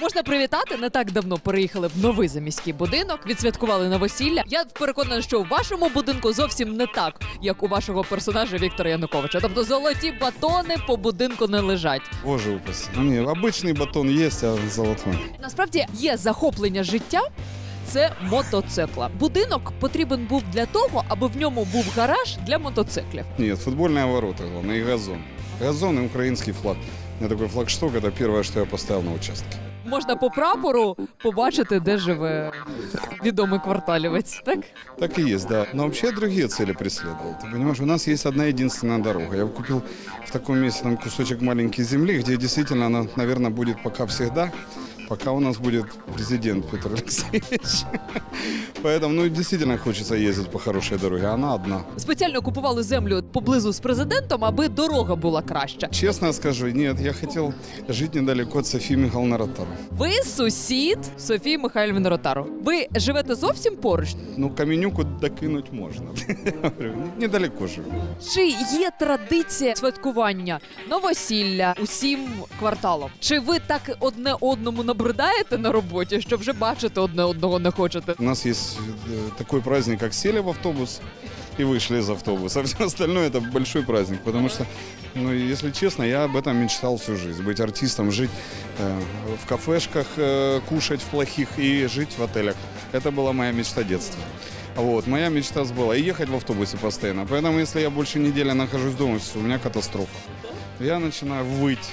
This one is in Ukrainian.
Можна привітати. Не так давно переїхали в новий заміський будинок, відсвяткували новосілля. Я переконана, що у вашому будинку зовсім не так, як у вашого персонажа Віктора Януковича. Тобто золоті батони по будинку не лежать. Боже упаси. Ну, не, обычный батон есть, а золотой. Насправді є захоплення життя. Це мотоцикла. Будинок потрібен був для того, аби в ньому був гараж для мотоциклів. Нет, футбольные ворота, главное, и газон. Газон и украинский флаг. У меня такой флагшток, это первое, что я поставил на участке. Можна по прапору побачити, де живе відомий кварталівець. Так Так и есть, да. Но вообще я другие цели преследовал. Ты понимаешь, у нас есть одна единственная дорога. Я купил в таком месте там кусочек маленькой земли, где действительно она, наверное, будет пока всегда, пока у нас будет президент Петр Алексеевич. Поэтому, ну, действительно хочется ездить по хорошей дороге. Она одна. спеціально купували землю поблизу з президентом, аби дорога була краща. Честно скажу, нет, я хотел жить недалеко от Софии Михайловны Ротару. Ви сусід Софії Михайлівни Ротару. Ви живете зовсім поруч. Ну, Каменюку докинуть можно. Говорю, «Не- Недалеко живу. Чи є традиція святкування новосілля усім кварталом? Чи ви так одне одному набридаєте на роботі, що вже бачити одне одного не хочете? У нас есть э, такой праздник, как сели в автобус и вышли из автобуса. А все остальное это большой праздник, потому что, ну, если честно, я об этом мечтал всю жизнь. Быть артистом, жить э, в кафешках, э, кушать в плохих и жить в отелях. Это была моя мечта детства. Вот, моя мечта сбыла. И ехать в автобусе постоянно. Поэтому, если я больше недели нахожусь дома, всё, у меня катастрофа. Я начинаю выть.